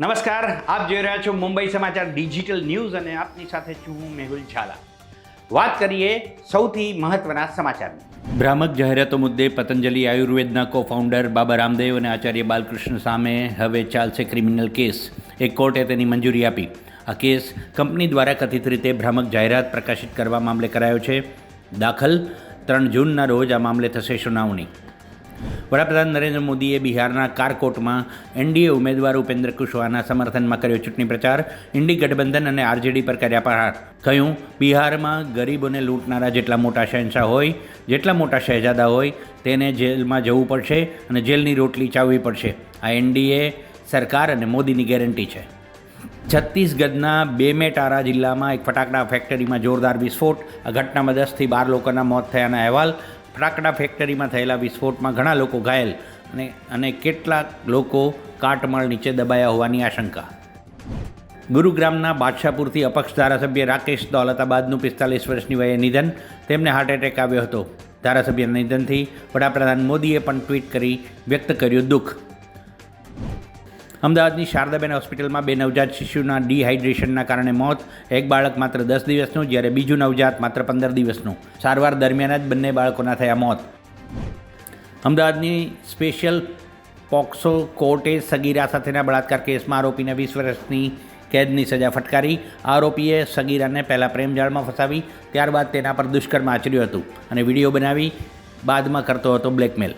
નમસ્કાર, આપ જોઈ રહ્યા છો મુંબઈ સમાચાર ડિજિટલ ન્યૂઝ અને આપની સાથે છું હું મેહુલ ઝાલા. વાત કરીએ સૌથી મહત્વના સમાચારની. ભ્રામક જાહેરાતો મુદ્દે પતંજલિ આયુર્વેદના કો ફાઉન્ડર બાબા રામદેવ અને આચાર્ય બાલકૃષ્ણ સામે હવે ચાલશે ક્રિમિનલ કેસ. એક કોર્ટે તેની મંજૂરી આપી. આ કેસ કંપની દ્વારા કથિત રીતે ભ્રામક જાહેરાત પ્રકાશિત કરવા મામલે કરાયો છે. દાખલ ત્રણ જૂનના રોજ આ મામલે થશે સુનાવણી. વડાપ્રધાન નરેન્દ્ર મોદીએ બિહારના કારકોટમાં એનડીએ ઉમેદવાર ઉપેન્દ્ર કુશવાહના સમર્થનમાં કર્યો ચૂંટણી પ્રચાર, ઇન્ડી ગઠબંધન અને આરજેડી પર કર્યા પ્રહાર કહ્યું, બિહારમાં ગરીબોને લૂંટનારા જેટલા મોટા શહેનશાહ હોય, જેટલા મોટા શહેજાદા હોય, તેને જેલમાં જવું પડશે અને જેલની રોટલી ચાવવી પડશે. આ એનડીએ સરકાર અને મોદીની ગેરંટી છે. છત્તીસગઢના બેમેટારા જિલ્લામાં એક ફટાકડા ફેક્ટરીમાં જોરદાર વિસ્ફોટ. આ ઘટનામાં દસથી બાર લોકોના મોત થયાના અહેવાલ. ફટાકડા ફેક્ટરીમાં થયેલા વિસ્ફોટમાં ઘણા લોકો ઘાયલ અને અને કેટલાક લોકો કાટમાળ નીચે દબાયા હોવાની આશંકા. ગુરુગ્રામના બાદશાહપુરથી અપક્ષ ધારાસભ્ય રાકેશ દૌલતાબાદનું પિસ્તાલીસ વર્ષની વયે નિધન તેમને હાર્ટ એટેક આવ્યો હતો. ધારાસભ્યના નિધનથી વડાપ્રધાન મોદીએ પણ ટ્વીટ કરી વ્યક્ત કર્યું દુઃખ. અમદાવાદની શારદાબેન હોસ્પિટલમાં બે નવજાત શિશુના ડિહાઇડ્રેશનના કારણે મોત. એક બાળક માત્ર દસ દિવસનું, જ્યારે બીજું નવજાત માત્ર પંદર દિવસનું. સારવાર દરમિયાન જ બંને બાળકોના થયા મોત. અમદાવાદની સ્પેશિયલ પોક્સો કોર્ટે સગીરા સાથેના બળાત્કાર કેસમાં આરોપીને વીસ વર્ષની કેદની સજા ફટકારી. આરોપીએ સગીરાને પહેલાં પ્રેમજાળમાં ફસાવી, ત્યારબાદ તેના પર દુષ્કર્મ આચર્યું હતું અને વીડિયો બનાવી બાદમાં કરતો હતો બ્લેકમેલ.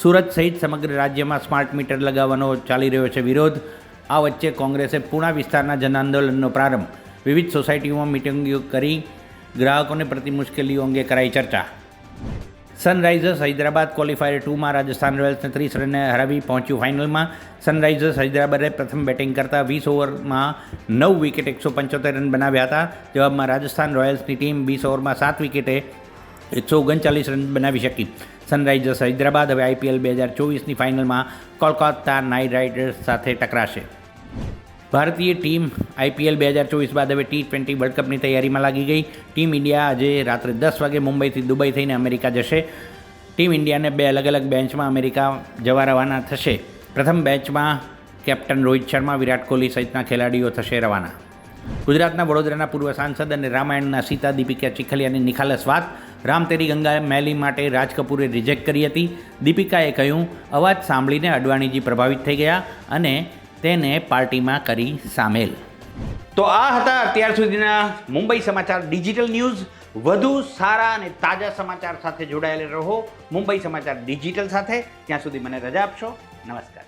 સુરત સહિત સમગ્ર રાજ્યમાં સ્માર્ટ મીટર લગાવવાનો ચાલી રહ્યો છે વિરોધ. આ વચ્ચે કોંગ્રેસે પૂણા વિસ્તારના જન આંદોલનનો પ્રારંભ. વિવિધ સોસાયટીઓમાં મિટિંગો કરી ગ્રાહકોને પ્રતિ મુશ્કેલીઓ અંગે કરાઈ ચર્ચા. સનરાઇઝર્સ હૈદરાબાદ ક્વોલિફાયર ટુમાં રાજસ્થાન રોયલ્સને ત્રીસ રને હરાવી પહોંચ્યું ફાઇનલમાં. સનરાઇઝર્સ હૈદરાબાદે પ્રથમ બેટિંગ કરતાં વીસ ઓવરમાં નવ વિકેટ એકસો પંચોતેર રન બનાવ્યા હતા. જવાબમાં રાજસ્થાન રોયલ્સની ટીમ વીસ ઓવરમાં સાત વિકેટે એકસો ઓગણચાલીસ રન બનાવી શકી. સનરાઇઝર્સ હૈદરાબાદ હવે આઈપીએલ બે હજાર ચોવીસની ફાઇનલમાં કોલકાતા નાઇટ રાઇડર્સ સાથે ટકરાશે. ભારતીય ટીમ આઈપીએલ બે હજાર ચોવીસ બાદ હવે ટી ટ્વેન્ટી વર્લ્ડ કપની તૈયારીમાં લાગી ગઈ. ટીમ ઇન્ડિયા આજે રાત્રે દસ વાગે મુંબઈથી દુબઈ થઈને અમેરિકા જશે. ટીમ ઇન્ડિયાને બે અલગ અલગ બેન્ચમાં અમેરિકા જવા રવાના થશે. પ્રથમ બેચમાં કેપ્ટન રોહિત શર્મા, વિરાટ કોહલી સહિતના ખેલાડીઓ થશે રવાના. ગુજરાતના વડોદરાના પૂર્વ સાંસદ અને રામાયણના સીતા દીપિકા ચીખલિયાની નિખાલસ વાત રામ તેરી ગંગા મેલી માટે રાજ કપૂરે રિજેક્ટ કરી હતી. દીપિકાએ કહ્યું, અવાજ સાંભળીને અડવાણીજી પ્રભાવિત થઈ ગયા અને તેને પાર્ટીમાં કરી સામેલ. તો આ હતા અત્યાર સુધીના મુંબઈ સમાચાર ડિજિટલ ન્યૂઝ. વધુ સારા અને તાજા સમાચાર સાથે જોડાયેલા રહો. મુંબઈ સમાચાર ડિજિટલ સાથે. ત્યાં સુધી મને રજા આપશો. નમસ્કાર.